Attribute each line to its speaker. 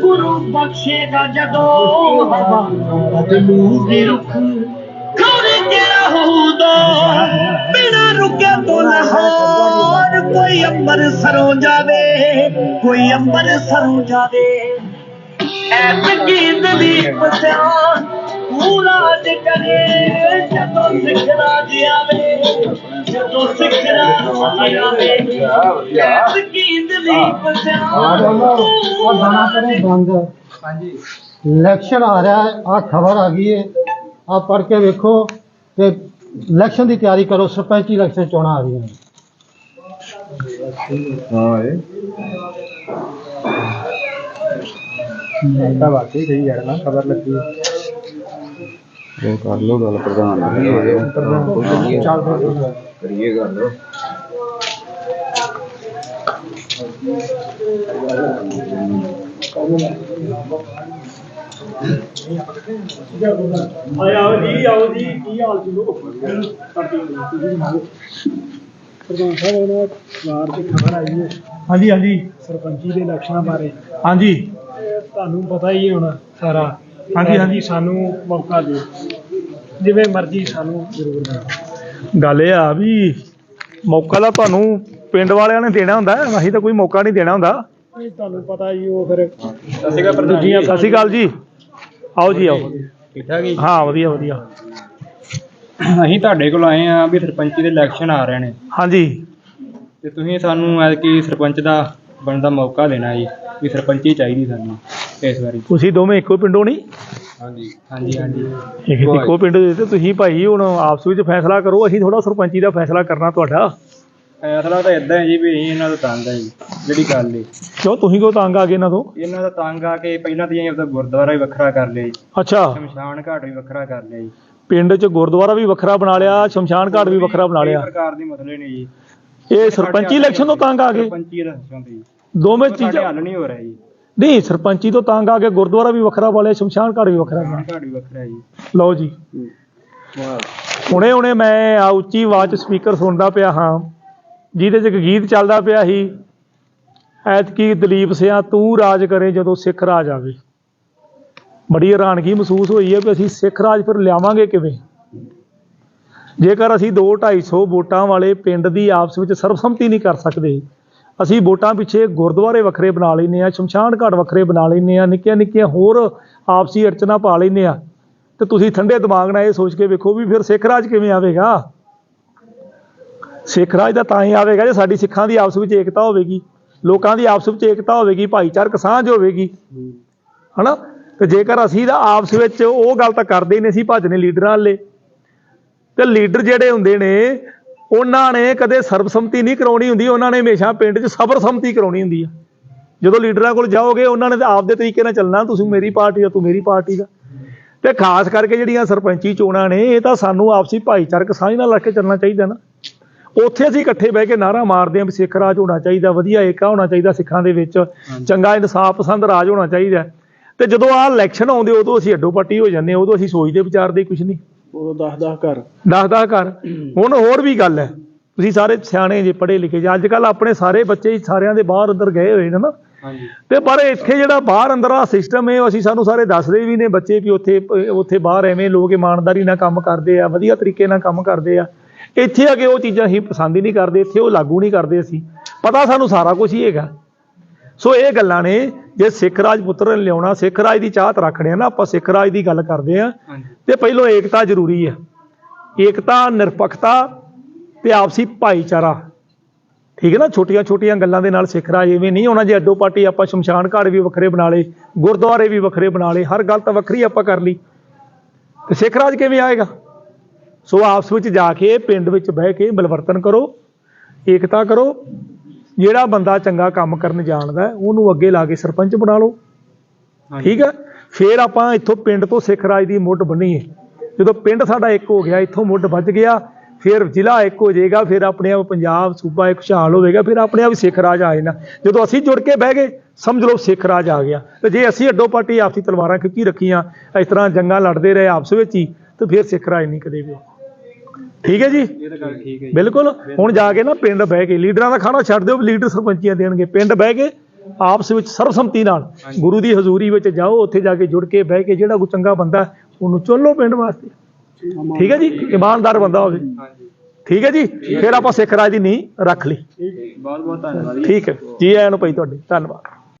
Speaker 1: ਗੁਰੂ ਬਖਸ਼ੇਗਾ ਜਦੋਂ ਹਵਾ ਬਦਲੂ ਦੇ ਰੁਖ ਕੌਣ ਕਿਹੜਾ ਹੋਊਦਾ ਬਿਨਾ ਰੁਕੇ ਤੋਂ ਲਾਹੌਰ ਕੋਈ ਅੰਬਰ ਸਰੋਂ ਜਾਵੇ ਕੋਈ ਅੰਬਰ ਸਰੋਂ ਜਾਵੇ ਐ ਸੰਗੀਤ ਦੀ ਕਰੇ ਜਦੋਂ ਜਦੋਂ ਆਵੇ। ਪਛਾਣ
Speaker 2: ਉਹ ਗਾਣਾ ਕਰੇ ਬੰਦ।
Speaker 3: ਹਾਂਜੀ।
Speaker 2: ਇਲੈਕਸ਼ਨ ਆ ਰਿਹਾ ਹੈ ਆ ਖਬਰ ਆ ਗਈ ਹੈ। ਆ ਪੜ੍ਹ ਕੇ ਵੇਖੋ ਤੇ ਇਲੈਕਸ਼ਨ ਦੀ ਤਿਆਰੀ ਕਰੋ ਸਰਪੰਚੀ ਇਲੈਕਸ਼ਨ ਚੋਣਾਂ ਆ ਰਹੀਆਂ ਨੇ।
Speaker 3: ਹਾਂ ਇਹ। ਤਾਂ ਵਾਕਈ ਸਹੀ ਯਾਰ ਨਾ ਖਬਰ ਲੱਗੀ।
Speaker 4: ਇਹ ਕਰ ਲੋ ਗੱਲ ਪ੍ਰਧਾਨ ਨਾਲ
Speaker 3: ਚੱਲ ਫਿਰ।
Speaker 4: ਕਰੀਏ ਗੱਲ।
Speaker 1: ਆਓ ਜੀ ਆਓ ਜੀ। ਕੀ ਹਾਲ ਜੀ ਲੋ
Speaker 5: ਪ੍ਰਧਾਨ ਸਾਹਿਬ ਉਹਨਾਂ ਵਾਰ ਦੀ ਖਬਰ ਆਈ ਹੈ।
Speaker 2: ਹਾਂਜੀ ਹਾਂਜੀ।
Speaker 5: ਸਰਪੰਚੀ ਦੇ ਇਲੈਕਸ਼ਨਾਂ ਬਾਰੇ।
Speaker 2: ਹਾਂਜੀ।
Speaker 5: ਤੁਹਾਨੂੰ ਪਤਾ ਹੀ ਹੈ ਹੁਣ ਸਾਰਾ।
Speaker 2: ਹਾਂਜੀ, ਹਾਂਜੀ।
Speaker 5: ਸਾਨੂੰ ਮੌਕਾ ਦਿਓ। ਜਿਵੇਂ ਮਰਜ਼ੀ ਸਾਨੂੰ ਜ਼ਰੂਰ ਦਿਓ।
Speaker 6: ਗੱਲ ਇਹ ਆ ਵੀ ਮੌਕਾ ਤਾਂ ਤੁਹਾਨੂੰ ਪਿੰਡ ਵਾਲਿਆਂ ਨੇ ਦੇਣਾ ਹੁੰਦਾ ਅਸੀਂ ਤਾਂ ਕੋਈ ਮੌਕਾ ਨਹੀਂ ਦੇਣਾ ਹੁੰਦਾ।
Speaker 5: ਤੁਹਾਨੂੰ ਪਤਾ ਹੀ ਉਹ ਫਿਰ
Speaker 6: ਸਤਿ ਸ਼੍ਰੀ ਅਕਾਲ ਜੀ। ਆਓ ਜੀ ਆਓ।
Speaker 3: ਠੀਕ ਠਾਕ ਜੀ?
Speaker 6: ਹਾਂ ਵਧੀਆ ਵਧੀਆ।
Speaker 3: ਅਸੀਂ ਤੁਹਾਡੇ ਕੋਲ ਆਏ ਆ ਵੀ ਸਰਪੰਚੀ ਦੇ ਇਲੈਕਸ਼ਨ ਆ ਰਹੇ ਨੇ।
Speaker 6: ਹਾਂਜੀ।
Speaker 3: ਤੇ ਤੁਸੀਂ ਸਾਨੂੰ ਐਤਕੀ ਸਰਪੰਚ ਦਾ ਬਣਨ ਦਾ ਮੌਕਾ ਦੇਣਾ ਜੀ ਵੀ ਸਰਪੰਚੀ ਚਾਹੀਦੀ ਸਾਨੂੰ ਇਸ ਵਾਰੀ।
Speaker 6: ਤੁਸੀਂ ਦੋਵੇਂ ਇੱਕੋ ਪਿੰਡੋਂ ਨਹੀਂ?
Speaker 3: ਹਾਂਜੀ ਹਾਂਜੀ ਹਾਂਜੀ।
Speaker 6: ਇੱਕ ਇੱਕੋ ਪਿੰਡ ਦੇ ਤੇ ਤੁਸੀਂ ਭਾਈ ਹੁਣ ਆਪਸ ਵਿੱਚ ਫੈਸਲਾ ਕਰੋ ਅਸੀਂ ਥੋੜਾ ਸਰਪੰਚੀ ਦਾ ਫੈਸਲਾ ਕਰਨਾ ਤੁਹਾਡਾ।
Speaker 3: ਫੈਸਲਾ ਤਾਂ ਇਦਾਂ ਹੈ ਜੀ ਵੀ ਅਸੀਂ ਇਹਨਾਂ ਦਾ ਤੰਗ ਹੈ ਜੀ ਜਿਹੜੀ ਗੱਲ ਏ।
Speaker 6: ਕਿਉਂ ਤੁਸੀਂ ਕਿਉਂ ਤੰਗ ਆ ਗਏ ਇਹਨਾਂ ਤੋਂ?
Speaker 3: ਇਹਨਾਂ ਦਾ ਤੰਗ ਆ ਕੇ ਪਹਿਲਾਂ ਤਾਂ ਅਸੀਂ ਆਪਦਾ ਗੁਰਦੁਆਰਾ ਵੀ ਵੱਖਰਾ ਕਰ ਲਿਆ ਜੀ।
Speaker 6: ਅੱਛਾ।
Speaker 3: ਸ਼ਮਸ਼ਾਨ ਘਾਟ ਵੀ ਵੱਖਰਾ ਕਰ ਲਿਆ ਜੀ।
Speaker 6: ਪਿੰਡ 'ਚ ਗੁਰਦੁਆਰਾ ਵੀ ਵੱਖਰਾ ਬਣਾ ਲਿਆ ਸ਼ਮਸ਼ਾਨ ਘਾਟ ਵੀ ਵੱਖਰਾ ਬਣਾ ਲਿਆ।
Speaker 3: ਪ੍ਰਕਾਰ ਦੇ ਮਸਲੇ ਨੇ ਜੀ।
Speaker 6: ਇਹ ਸਰਪੰਚੀ ਇਲੈਕਸ਼ਨ ਤੋਂ ਤੰਗ ਆ ਗਏ।
Speaker 3: ਸਰਪੰਚੀ ਇਲੈਕਸ਼ਨ ਜੀ
Speaker 6: ਦੋਵੇਂ
Speaker 3: ਸਾਡੇ
Speaker 6: ਚੀਜ਼ਾਂ
Speaker 3: ਹੱਲ ਨਹੀਂ ਹੋ ਰਿਹਾ ਜੀ।
Speaker 6: ਨਹੀਂ ਸਰਪੰਚੀ ਤੋਂ ਤੰਗ ਆ ਕੇ ਗੁਰਦੁਆਰਾ ਵੀ ਵੱਖਰਾ ਲਿਆ ਸ਼ਮਸ਼ਾਨ ਘਾਟ ਵੀ ਵੱਖਰਾ ਬਣਾ
Speaker 3: ਘਾਟ ਵੀ ਵੱਖਰਾ ਜੀ।
Speaker 6: ਲਓ ਜੀ। ਹੁਣੇ ਹੁਣੇ ਮੈਂ ਆ ਉੱਚੀ ਆਵਾਜ਼ 'ਚ ਸਪੀਕਰ ਸੁਣਦਾ ਪਿਆ ਹਾਂ। ਜਿਹਦੇ 'ਚ ਇੱਕ ਗੀਤ ਚੱਲਦਾ ਪਿਆ ਸੀ ਐਤਕੀ ਦਲੀਪ ਸਿਆ ਤੂੰ ਰਾਜ ਕਰੇ ਜਦੋਂ ਸਿੱਖ ਰਾਜ ਆਵੇ। ਬੜੀ ਹੈਰਾਨਗੀ ਮਹਿਸੂਸ ਹੋਈ ਹੈ ਵੀ ਅਸੀਂ ਸਿੱਖ ਰਾਜ ਫਿਰ ਲਿਆਵਾਂਗੇ ਕਿਵੇਂ? ਜੇਕਰ ਅਸੀਂ 2 250 ਵੋਟਾਂ ਵਾਲੇ ਪਿੰਡ ਦੀ ਆਪਸ ਵਿੱਚ ਸਰਬਸੰਮਤੀ ਨਹੀਂ ਕਰ ਸਕਦੇ, ਅਸੀਂ ਵੋਟਾਂ ਪਿੱਛੇ ਗੁਰਦੁਆਰੇ ਵੱਖਰੇ ਬਣਾ ਲੈਨੇ ਆ ਸ਼ਮਸ਼ਾਨ ਘਾਟ ਵੱਖਰੇ ਬਣਾ ਲੈਨੇ ਆ ਨਿੱਕੀਆਂ ਨਿੱਕੀਆਂ ਹੋਰ ਆਪਸੀ ਅਰਚਨਾ ਪਾ ਲੈਨੇ ਆ ਤੇ ਤੁਸੀਂ ਠੰਡੇ ਦਿਮਾਗ ਨਾਲ ਇਹ ਸੋਚ ਕੇ ਵੇਖੋ ਵੀ ਫਿਰ ਸਿੱਖ ਰਾਜ ਕਿਵੇਂ ਆਵੇਗਾ। ਸਿੱਖ ਰਾਜ ਦਾ ਤਾਂ ਹੀ ਆਵੇਗਾ ਜੇ ਸਾਡੀ ਸਿੱਖਾਂ ਦੀ ਆਪਸ ਵਿੱਚ ਏਕਤਾ ਹੋਵੇਗੀ, ਲੋਕਾਂ ਦੀ ਆਪਸ ਵਿੱਚ ਏਕਤਾ ਹੋਵੇਗੀ, ਭਾਈਚਾਰਕ ਸਾਂਝ ਹੋਵੇਗੀ, ਹਨਾ? ਤੇ ਜੇਕਰ ਅਸੀਂ ਤਾਂ ਆਪਸ ਵਿੱਚ ਉਹ ਗੱਲ ਤਾਂ ਕਰਦੇ ਹੀ ਨਹੀਂ ਸੀ ਭੱਜਨੇ ਲੀਡਰਾਂ ਵਾਲੇ। ਤੇ ਲੀਡਰ ਜਿਹੜੇ ਹੁੰਦੇ ਨੇ ਉਹਨਾਂ ਨੇ ਕਦੇ ਸਰਬਸੰਮਤੀ ਨਹੀਂ ਕਰਾਉਣੀ ਹੁੰਦੀ ਉਹਨਾਂ ਨੇ ਹਮੇਸ਼ਾ ਪਿੰਡ 'ਚ ਸਰਬਸੰਮਤੀ ਕਰਾਉਣੀ ਹੁੰਦੀ ਆ। ਜਦੋਂ ਲੀਡਰਾਂ ਕੋਲ ਜਾਓਗੇ ਉਹਨਾਂ ਨੇ ਤਾਂ ਆਪਦੇ ਤਰੀਕੇ ਨਾਲ ਚੱਲਣਾ ਤੁਸੀਂ ਮੇਰੀ ਪਾਰਟੀ ਆ ਤੂੰ ਮੇਰੀ ਪਾਰਟੀ ਦਾ। ਤੇ ਖਾਸ ਕਰਕੇ ਜਿਹੜੀਆਂ ਸਰਪੰਚੀ ਚੋਣਾਂ ਨੇ ਇਹ ਤਾਂ ਸਾਨੂੰ ਆਪਸੀ ਭਾਈਚਾਰਕ ਸਾਂਝ ਨਾਲ ਲੱਗ ਕੇ ਚੱਲਣਾ ਚਾਹੀਦਾ ਨਾ। ਉੱਥੇ ਅਸੀਂ ਇਕੱਠੇ ਬਹਿ ਕੇ ਨਾਰਾ ਮਾਰਦੇ ਹਾਂ ਵੀ ਸਿੱਖ ਰਾਜ ਹੋਣਾ ਚਾਹੀਦਾ ਵਧੀਆ ਏਕਾ ਹੋਣਾ ਚਾਹੀਦਾ ਸਿੱਖਾਂ ਦੇ ਵਿੱਚ ਚੰਗਾ ਇਨਸਾਫ ਪਸੰਦ ਰਾਜ ਹੋਣਾ ਚਾਹੀਦਾ। ਤੇ ਜਦੋਂ ਆਹ ਇਲੈਕਸ਼ਨ ਆਉਂਦੇ ਉਦੋਂ ਅਸੀਂ ਅੱਡੋ ਪੱਟੀ ਹੋ ਜਾਂਦੇ ਉਦੋਂ ਅਸੀਂ ਸੋਚਦੇ ਵਿਚਾਰਦੇ ਕੁਝ ਨਹੀਂ।
Speaker 5: ਉਦੋਂ 10 10 ਘਰ।
Speaker 6: ਦੱਸਦਾ ਕਰ ਹੁਣ ਹੋਰ ਵੀ ਗੱਲ ਹੈ। ਤੁਸੀਂ ਸਾਰੇ ਸਿਆਣੇ ਜੇ ਪੜ੍ਹੇ ਲਿਖੇ ਜੇ ਅੱਜ ਕੱਲ ਆਪਣੇ ਸਾਰੇ ਬੱਚੇ ਹੀ ਸਾਰਿਆਂ ਦੇ ਬਾਹਰ ਅੰਦਰ ਗਏ ਹੋਏ ਨੇ ਨਾ।
Speaker 3: ਹਾਂਜੀ।
Speaker 6: ਤੇ ਪਰ ਇੱਥੇ ਜਿਹੜਾ ਬਾਹਰ ਅੰਦਰ ਆ ਸਿਸਟਮ ਹੈ ਉਹ ਅਸੀਂ ਸਾਨੂੰ ਸਾਰੇ ਦੱਸਦੇ ਵੀ ਨੇ ਬੱਚੇ ਵੀ ਉੱਥੇ ਉੱਥੇ ਬਾਹਰ ਐਵੇਂ ਲੋਕ ਇਮਾਨਦਾਰੀ ਨਾਲ ਕੰਮ ਕਰਦੇ ਆ ਵਧੀਆ ਤਰੀਕੇ ਨਾਲ ਕੰਮ ਕਰਦੇ ਆ। ਇੱਥੇ ਆ ਕੇ ਉਹ ਚੀਜ਼ਾਂ ਅਸੀਂ ਪਸੰਦ ਹੀ ਨਹੀਂ ਕਰਦੇ ਇੱਥੇ ਉਹ ਲਾਗੂ ਨਹੀਂ ਕਰਦੇ ਅਸੀਂ। ਪਤਾ ਸਾਨੂੰ ਸਾਰਾ ਕੁਝ ਹੀ ਹੈਗਾ। ਸੋ ਇਹ ਗੱਲਾਂ ਨੇ ਜੇ ਸਿੱਖ ਰਾਜ ਪੁੱਤਰ ਲਿਆਉਣਾ ਸਿੱਖ ਰਾਜ ਦੀ ਚਾਹਤ ਰੱਖਣੇ ਆ ਨਾ ਆਪਾਂ ਸਿੱਖ ਰਾਜ ਦੀ ਗੱਲ ਕਰਦੇ ਆ। ਤੇ ਪਹਿਲੋਂ ਏਕਤਾ ਜ਼ਰੂਰੀ ਹੈ ਏਕਤਾ ਨਿਰਪੱਖਤਾ ਤੇ ਆਪਸੀ ਭਾਈਚਾਰਾ। ਠੀਕ ਹੈ ਨਾ? ਛੋਟੀਆਂ ਛੋਟੀਆਂ ਗੱਲਾਂ ਦੇ ਨਾਲ ਸਿੱਖ ਰਾਜ ਐਵੇਂ ਨਹੀਂ ਹੋਣਾ ਜੇ ਅੱਡੋ ਪਾਟੀ ਆਪਾਂ ਸ਼ਮਸ਼ਾਨ ਘਾਟ ਵੀ ਵੱਖਰੇ ਬਣਾ ਲਏ ਗੁਰਦੁਆਰੇ ਵੀ ਵੱਖਰੇ ਬਣਾ ਲਏ ਹਰ ਗੱਲ ਤਾਂ ਵੱਖਰੀ ਆਪਾਂ ਕਰ ਲਈ। ਤੇ ਸਿੱਖ ਰਾਜ ਕਿਵੇਂ ਆਏਗਾ? ਸੋ ਆਪਸ ਵਿੱਚ ਜਾ ਕੇ ਪਿੰਡ ਵਿੱਚ ਬਹਿ ਕੇ ਬਲਵਰਤਨ ਕਰੋ ਏਕਤਾ ਕਰੋ ਜਿਹੜਾ ਬੰਦਾ ਚੰਗਾ ਕੰਮ ਕਰਨ ਜਾਣਦਾ ਉਹਨੂੰ ਅੱਗੇ ਲਾ ਕੇ ਸਰਪੰਚ ਬਣਾ ਲਓ। ਠੀਕ ਹੈ? ਫਿਰ ਆਪਾਂ ਇੱਥੋਂ ਪਿੰਡ ਤੋਂ ਸਿੱਖ ਰਾਜ ਦੀ ਮੁੱਢ ਬੰਨੀਏ ਜਦੋਂ ਪਿੰਡ ਸਾਡਾ ਇੱਕ ਹੋ ਗਿਆ ਇੱਥੋਂ ਮੁੱਢ ਵੱਜ ਗਿਆ ਫਿਰ ਜ਼ਿਲ੍ਹਾ ਇੱਕ ਹੋ ਜਾਏਗਾ ਫਿਰ ਆਪਣੇ ਆਪ ਪੰਜਾਬ ਸੂਬਾ ਇੱਕ ਖੁਸ਼ਹਾਲ ਹੋਵੇਗਾ ਫਿਰ ਆਪਣੇ ਆਪ ਸਿੱਖ ਰਾਜ ਆ ਜਾਣਾ। ਜਦੋਂ ਅਸੀਂ ਜੁੜ ਕੇ ਬਹਿ ਗਏ ਸਮਝ ਲਓ ਸਿੱਖ ਰਾਜ ਆ ਗਿਆ। ਤੇ ਜੇ ਅਸੀਂ ਅੱਡੋ ਪਾਟੀ ਆਪਸੀ ਤਲਵਾਰਾਂ ਖਿੱਚੀ ਰੱਖੀਆਂ ਇਸ ਤਰ੍ਹਾਂ ਜੰਗਾਂ ਲੜਦੇ ਰਹੇ ਆਪਸ ਵਿੱਚ ਹੀ ਤੇ ਫਿਰ ਸਿੱਖ ਰਾਜ ਨਹੀਂ ਕਦੇ ਵੀ। ਠੀਕ ਹੈ ਜੀ?
Speaker 3: ਇਹ ਤਾਂ ਗੱਲ ਠੀਕ ਹੈ ਜੀ।
Speaker 6: ਬਿਲਕੁਲ। ਹੁਣ ਜਾ ਕੇ ਨਾ ਪਿੰਡ ਬਹਿ ਕੇ ਲੀਡਰਾਂ ਦਾ ਖਾਣਾ ਛੱਡ ਦਿਓ ਲੀਡਰ ਸਰਪੰਚੀਆਂ ਦੇਣਗੇ। ਪਿੰਡ ਬਹਿ ਕੇ ਆਪਸ ਵਿੱਚ ਸਰਬਸੰਮਤੀ ਨਾਲ ਗੁਰੂ ਦੀ ਹਜ਼ੂਰੀ ਵਿੱਚ ਜਾਓ ਉੱਥੇ ਜਾ ਕੇ ਜੁੜ ਕੇ ਬਹਿ ਕੇ ਜਿਹੜਾ ਕੋਈ ਚੰਗਾ ਬੰਦਾ ਉਹਨੂੰ ਚੁਣ ਪਿੰਡ ਵਾਸਤੇ। ਠੀਕ ਹੈ ਜੀ? ਇਮਾਨਦਾਰ ਬੰਦਾ ਹੋਵੇ। ਠੀਕ ਹੈ ਜੀ? ਫਿਰ ਆਪਾਂ ਸਿੱਖ ਰਾਜ ਦੀ ਨੀਂਹ ਰੱਖ ਲਈ।
Speaker 3: ਬਹੁਤ ਬਹੁਤ ਧੰਨਵਾਦ
Speaker 6: ਠੀਕ ਹੈ। ਜੀ ਆਇਆਂ ਨੂੰ ਭਾਈ ਤੁਹਾਡੇ। ਧੰਨਵਾਦ।